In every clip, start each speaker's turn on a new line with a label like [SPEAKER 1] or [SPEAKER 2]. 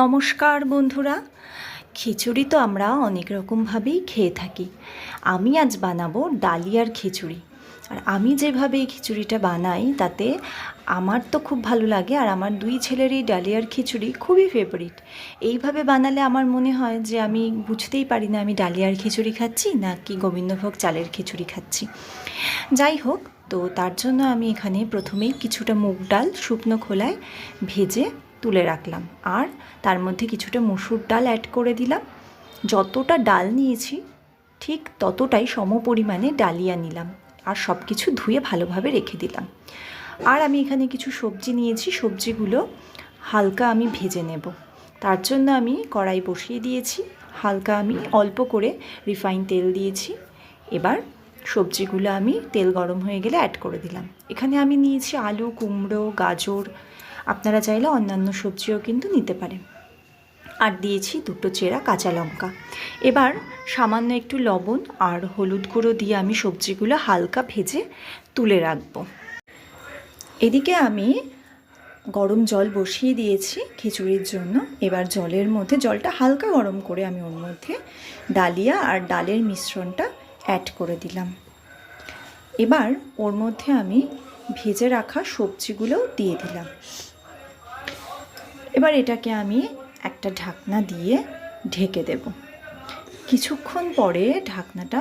[SPEAKER 1] নমস্কার বন্ধুরা। খিচুড়ি তো আমরা অনেক রকমভাবেই খেয়ে থাকি। আমি আজ বানাবো ডালিয়ার খিচুড়ি। আর আমি যেভাবে এই খিচুড়িটা বানাই, তাতে আমার তো খুব ভালো লাগে আর আমার দুই ছেলের এই ডালিয়ার খিচুড়ি খুবই ফেভারিট এইভাবে বানালে আমার মনে হয় যে আমি বুঝতেই পারি না আমি ডালিয়ার খিচুড়ি খাচ্ছি নাকি গোবিন্দভোগ চালের খিচুড়ি খাচ্ছি। যাই হোক, তো তার জন্য আমি এখানে প্রথমেই কিছুটা মুগ ডাল শুকনো খোলায় ভেজে তুলে রাখলাম। আর তার মধ্যে কিছুটা মসুর ডাল অ্যাড করে দিলাম। যতটা ডাল নিয়েছি, ঠিক ততটাই সম পরিমাণে ডালিয়া নিলাম। আর সব কিছু ধুয়ে ভালোভাবে রেখে দিলাম। আর আমি এখানে কিছু সবজি নিয়েছি। সবজিগুলো হালকা আমি ভেজে নেব। তার জন্য আমি কড়াই বসিয়ে দিয়েছি। হালকা আমি অল্প করে রিফাইন তেল দিয়েছি। এবার সবজিগুলো আমি তেল গরম হয়ে গেলে অ্যাড করে দিলাম। এখানে আমি নিয়েছি আলু, কুমড়ো, গাজর আপনারা চাইলে অন্যান্য সবজিও কিন্তু নিতে পারেন। আর দিয়েছি দুটো চেরা কাঁচা লঙ্কা। এবার সামান্য একটু লবণ আর হলুদ গুঁড়ো দিয়ে আমি সবজিগুলো হালকা ভেজে তুলে রাখব। এদিকে আমি গরম জল বসিয়ে দিয়েছি খিচুড়ির জন্য। এবার জলের মধ্যে জলটা হালকা গরম করে আমি ওর মধ্যে ডালিয়া আর ডালের মিশ্রণটা অ্যাড করে দিলাম। এবার ওর মধ্যে আমি ভেজে রাখা সবজিগুলোও দিয়ে দিলাম। এবার এটাকে আমি একটা ঢাকনা দিয়ে ঢেকে দেব। কিছুক্ষণ পরে ঢাকনাটা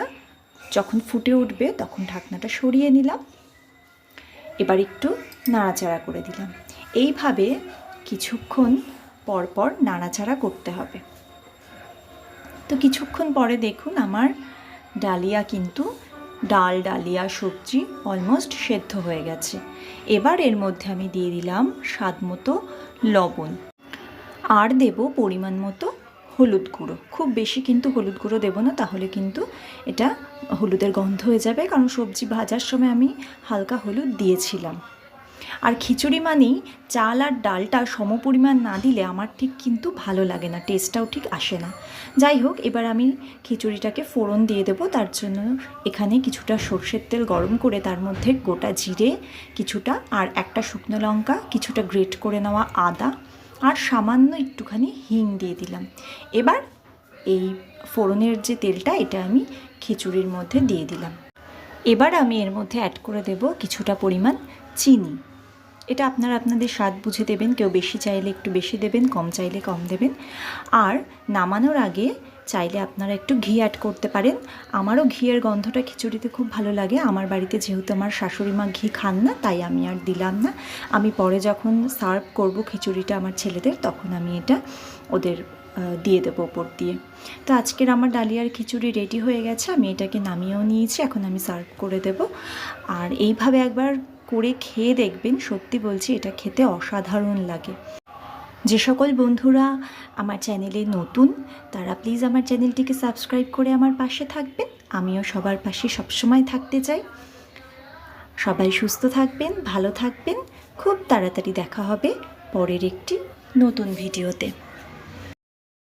[SPEAKER 1] যখন ফুটে উঠবে, তখন ঢাকনাটা সরিয়ে নিলাম। এবার একটু নাড়াচাড়া করে দিলাম। এইভাবে কিছুক্ষণ পর পর নাড়াচাড়া করতে হবে। তো কিছুক্ষণ পরে দেখুন, আমার ডালিয়া কিন্তু ডাল, ডালিয়া, সবজি অলমোস্ট সেদ্ধ হয়ে গেছে। এবার এর মধ্যে আমি দিয়ে দিলাম স্বাদ মতো লবণ। আর দেব পরিমাণ মতো হলুদ গুঁড়ো। খুব বেশি কিন্তু হলুদ গুঁড়ো দেবো না, তাহলে কিন্তু এটা হলুদের গন্ধ হয়ে যাবে। কারণ সবজি ভাজার সময় আমি হালকা হলুদ দিয়েছিলাম। আর খিচুড়ি মানেই চাল আর ডালটা সমপরিমাণ না দিলে আমার ঠিক কিন্তু ভালো লাগে না টেস্টটাও ঠিক আসে না। যাই হোক, এবার আমি খিচুড়িটাকে ফোড়ন দিয়ে দেবো, তার জন্য এখানে কিছুটা সর্ষের তেল গরম করে তার মধ্যে গোটা জিরে কিছুটা আর একটা শুকনো লঙ্কা, কিছুটা গ্রেট করে নেওয়া আদা আর সামান্য একটুখানি হিং দিয়ে দিলাম। এবার এই ফোড়নের যে তেলটা, এটা আমি খিচুড়ির মধ্যে দিয়ে দিলাম। এবার আমি এর মধ্যে অ্যাড করে দেব কিছুটা পরিমাণ চিনি। এটা আপনারা আপনাদের স্বাদ বুঝে দেবেন, কেউ বেশি চাইলে একটু বেশি দেবেন, কম চাইলে কম দেবেন। আর নামানোর আগে চাইলে আপনারা একটু ঘি অ্যাড করতে পারেন। আমারও ঘিয়ের গন্ধটা খিচুড়িতে খুব ভালো লাগে। আমার বাড়িতে যেহেতু আমার শাশুড়ি মা ঘি খান না, তাই আমি আর দিলাম না। আমি পরে যখন সার্ভ করব খিচুড়িটা আমার ছেলেদের, তখন আমি এটা ওদের দিয়ে দেবো ওপর দিয়ে। তো আজকের আমার ডালিয়ার খিচুড়ি রেডি হয়ে গেছে। আমি এটাকে নামিয়েও নিয়েছি, এখন আমি সার্ভ করে দেব। আর এইভাবে একবার করে খেয়ে দেখবেন, সত্যি বলছি এটা খেতে অসাধারণ লাগে। যে সকল বন্ধুরা আমার চ্যানেলে নতুন, তারা প্লিজ আমার চ্যানেলটিকে সাবস্ক্রাইব করে আমার পাশে থাকবেন। আমিও সবার পাশে সবসময় থাকতে চাই। সবাই সুস্থ থাকবেন, ভালো থাকবেন। খুব তাড়াতাড়ি দেখা হবে পরের একটি নতুন ভিডিওতে।